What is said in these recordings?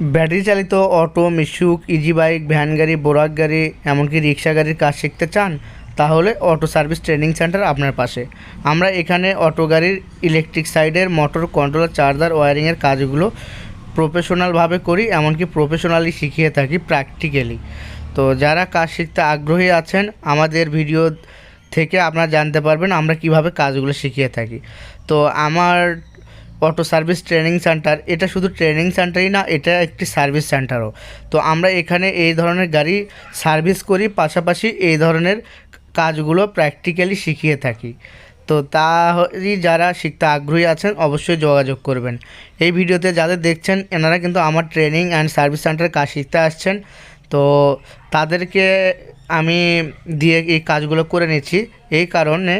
Battery চালিত auto, মিশুক easy bike van গাড়ি, বোরাক গাড়ি, এমনকি রিক্সা গাড়ির কাজ শিখতে চান, তাহলে অটো সার্ভিস ট্রেনিং সেন্টার আপনার পাশে। আমরা এখানে অটো গাড়ির ইলেকট্রিক সাইডের মোটর কন্ট্রোলার, চার্জার, ওয়ারিংয়ের কাজগুলো প্রফেশনালভাবে করি, এমনকি প্রফেশনালি শিখিয়ে থাকি প্র্যাকটিক্যালি। তো যারা কাজ শিখতে আগ্রহী আছেন, আমাদের ভিডিও থেকে আপনারা জানতে পারবেন আমরা কীভাবে কাজগুলো শিখিয়ে থাকি। তো আমার অটো সার্ভিস ট্রেনিং সেন্টার। এটা শুধু ট্রেনিং সেন্টারই না, এটা একটি সার্ভিস সেন্টারও। তো আমরা এখানে এই ধরনের গাড়ি সার্ভিস করি, পাশাপাশি এই ধরনের কাজগুলো প্র্যাকটিক্যালি শিখিয়ে থাকি। তো তাই যারা শিখতে আগ্রহী আছেন, অবশ্যই যোগাযোগ করবেন। এই ভিডিওতে যাদের দেখছেন, এনারা কিন্তু আমার ট্রেনিং অ্যান্ড সার্ভিস সেন্টারে কাজ শিখতে আসছেন। তো তাদেরকে আমি দিয়ে এই কাজগুলো করে নিচ্ছি। এই কারণে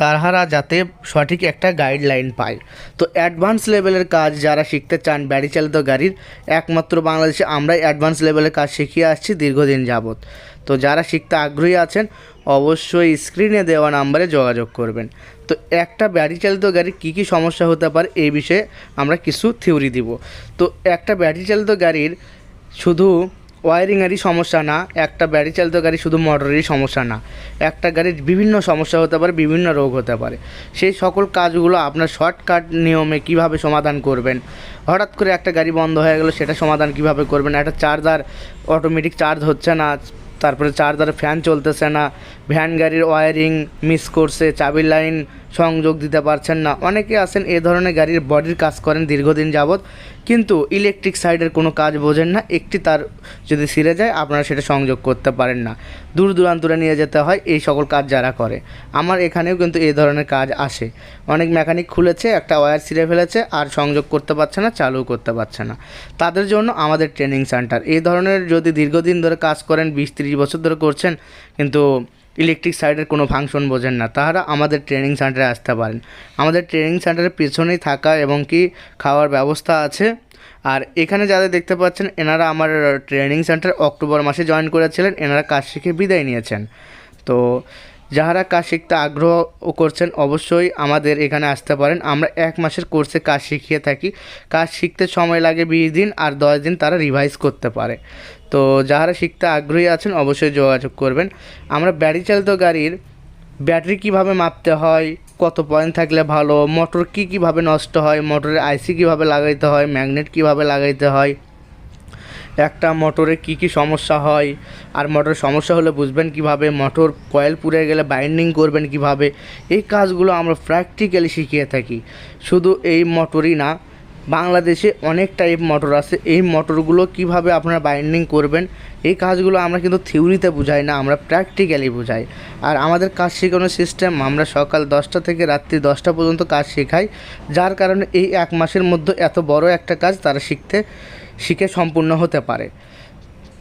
তাহারা যাতে সঠিক একটা গাইডলাইন পায়। তো অ্যাডভান্স লেভেলের কাজ যারা শিখতে চান ব্যাটারি চালিত গাড়ির, একমাত্র বাংলাদেশে আমরাই অ্যাডভান্স লেভেলের কাজ শিখিয়ে আসছি দীর্ঘদিন যাবৎ। তো যারা শিখতে আগ্রহী আছেন, অবশ্যই স্ক্রিনে দেওয়া নাম্বারে যোগাযোগ করবেন। তো একটা ব্যাটারি চালিত গাড়ির কী কী সমস্যা হতে পারে, এই বিষয়ে আমরা কিছু থিওরি দিব। তো একটা ব্যাটারি চালিত গাড়ির শুধু ওয়ারিংয়েরই সমস্যা না, একটা ব্যাটারি চালিত গাড়ি শুধু মোটরেরই সমস্যা না। একটা গাড়ির বিভিন্ন সমস্যা হতে পারে, বিভিন্ন রোগ হতে পারে। সেই সকল কাজগুলো আপনার শর্টকাট নিয়মে কীভাবে সমাধান করবেন? হঠাৎ করে একটা গাড়ি বন্ধ হয়ে গেলো, সেটা সমাধান কীভাবে করবেন? একটা চার্জার অটোমেটিক চার্জ হচ্ছে না, তারপরে চার্জারে ফ্যান চলতেছে না ভ্যান গাড়ির ওয়ারিং মিস করছে, চাবির লাইন সংযোগ দিতে পারছেন না। অনেকে আছেন এ ধরনের গাড়ির বডির কাজ করেন দীর্ঘদিন যাবৎ, কিন্তু ইলেকট্রিক সাইডের কোনো কাজ বোঝেন না। একটি তার যদি ছিঁড়ে যায়, আপনারা সেটা সংযোগ করতে পারেন না। দূর দূরান্তরে নিয়ে যেতে হয়, এই সকল কাজ যারা করে। আমার এখানেও কিন্তু এই ধরনের কাজ আসে। অনেক মেকানিক খুলেছে, একটা ওয়্যার ছিঁড়ে ফেলেছে, আর সংযোগ করতে পারছে না, চালু করতে পারছে না। তাদের জন্য আমাদের ট্রেনিং সেন্টার এই ধরনের যদি দীর্ঘদিন ধরে কাজ করেন, বিশ তিরিশ বছর ধরে করছেন, কিন্তু ইলেকট্রিক সাইডের কোনো ফাংশন বোঝেন না। তাহারা আমাদের ট্রেনিং সেন্টারে আসতে পারেন। আমাদের ট্রেনিং সেন্টারের পেছনেই থাকা এবং কি খাওয়ার ব্যবস্থা আছে। আর এখানে যাদের দেখতে পাচ্ছেন, এনারা আমার ট্রেনিং সেন্টার অক্টোবর মাসে জয়েন করেছিলেন। এনারা কাজ শিখে বিদায় নিয়েছেন। তো যারা কাজ শিখতে আগ্রহ করছেন, অবশ্যই আমাদের এখানে আসতে পারেন। আমরা এক মাসের কোর্সে কাজ শিখিয়ে থাকি। কাজ শিখতে সময় লাগে বিশ দিন আর দশ দিন তারা রিভাইজ করতে পারে। তো যাহারা শিখতে আগ্রহী আছেন, অবশ্যই যোগাযোগ করবেন। আমরা ব্যাটারি চালিত গাড়ির ব্যাটারি কীভাবে মাপতে হয়, কত পয়েন্ট থাকলে ভালো, মোটর কী কীভাবে নষ্ট হয়, মোটরের আইসি কীভাবে লাগাইতে হয়, ম্যাগনেট কীভাবে লাগাইতে হয় একটা মোটরে কি কি সমস্যা হয়? আর মোটরের সমস্যা হলে বুঝবেন কীভাবে? মোটর কয়েল পুড়ে গেলে বাইন্ডিং করবেন কীভাবে? এই কাজগুলো আমরা প্র্যাকটিক্যালি শিখিয়ে থাকি। শুধু এই মোটরই না, বাংলাদেশে অনেক টাইপ মোটর আছে। এই মোটরগুলো কীভাবে আপনারা বাইন্ডিং করবেন? এই কাজগুলো আমরা কিন্তু থিওরিতে বুঝাই না, আমরা প্র্যাকটিক্যালি বুঝাই। আর আমাদের কাজ শেখানোর সিস্টেম আমরা সকাল দশটা থেকে রাত্রি দশটা পর্যন্ত কাজ শেখাই। যার কারণে এই এক মাসের মধ্যে এত বড় একটা কাজ তারা শিখতে শিখে সম্পূর্ণ হতে পারে।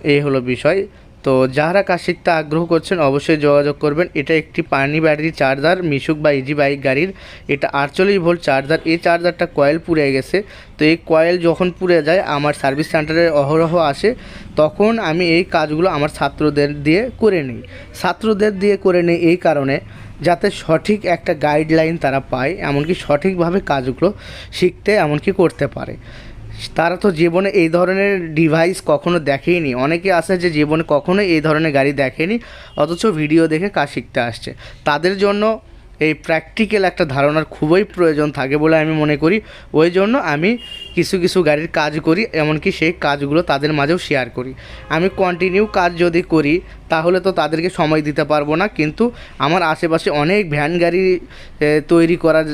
এই হলো বিষয়। তো যারা কাজ শিখতে আগ্রহ করছেন, অবশ্যই যোগাযোগ করবেন। এটা একটি পানি ব্যাটারি চার্জার, মিশুক বা ইজি বাইক গাড়ির। এটা আটচল্লিশ ভোল্ট চার্জার। এই চার্জারটা কয়েল পুড়ে গেছে। তো এই কয়েল যখন পুড়ে যায়, আমার সার্ভিস সেন্টারে অহরহ আসে, তখন আমি এই কাজগুলো আমার ছাত্রদের দিয়ে করে নিই। ছাত্রদের দিয়ে করে নিই এই কারণে যাতে সঠিক একটা গাইডলাইন তারা পায়, এমনকি সঠিকভাবে কাজগুলো শিখতে এমনকি করতে পারে। তারা তো জীবনে এই ধরনের ডিভাইস কখনো দেখেইনি। অনেকে আছে যে জীবনে কখনো এই ধরনের গাড়ি দেখেনি, অথচ ভিডিও দেখে কাজ শিখতে আসছে। তাদের জন্য এই প্র্যাকটিক্যাল একটা ধারণার খুবই প্রয়োজন থাকে বলে আমি মনে করি। ওই জন্য আমি কিছু কিছু গাড়ির কাজ করি, এমনকি সেই কাজগুলো তাদের মাঝেও শেয়ার করি। আমি কন্টিনিউ কাজ যদি করি, তাহলে তো তাদেরকে সময় দিতে পারব না, কিন্তু আমার আশেপাশে অনেক ভ্যান গাড়ি তৈরি করার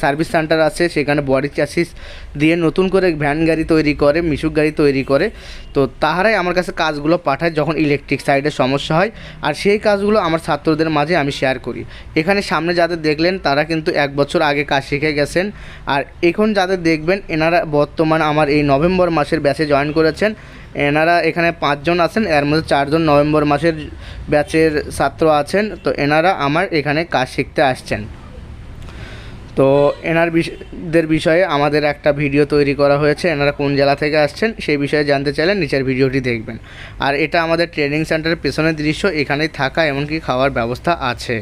সার্ভিস সেন্টার আছে, সেখানে বডি চ্যাসিস দিয়ে নতুন করে ভ্যান গাড়ি তৈরি করে, মিশুক গাড়ি তৈরি করে। তো তাহারাই আমার কাছে কাজগুলো পাঠায় যখন ইলেকট্রিক সাইডের সমস্যা হয়, আর সেই কাজগুলো আমার ছাত্রদের মাঝে আমি শেয়ার করি। এখানে সামনে যাদের দেখলেন, তারা কিন্তু এক বছর আগে কাজ শিখে গেছেন, আর এখন যাদের দেখবেন এনারা বর্তমান আমার এই নভেম্বর মাসের ব্যাচে জয়েন করেছেন। এনারা এখানে পাঁচজন আছেন, এর মধ্যে চারজন নভেম্বর মাসের ব্যাচের ছাত্র আছেন। তো এনারা আমার এখানে কাজ শিখতে আসছেন। তো এনার দের বিষয়ে আমাদের একটা ভিডিও তৈরি করা হয়েছে, এনারা কোন জেলা থেকে আসছেন সেই বিষয়ে জানতে চাইলে নিচের ভিডিওটি দেখবেন। আর এটা আমাদের ট্রেনিং সেন্টারের পেছনের দৃশ্য, এখানেই থাকা এমনকি খাওয়ার ব্যবস্থা আছে।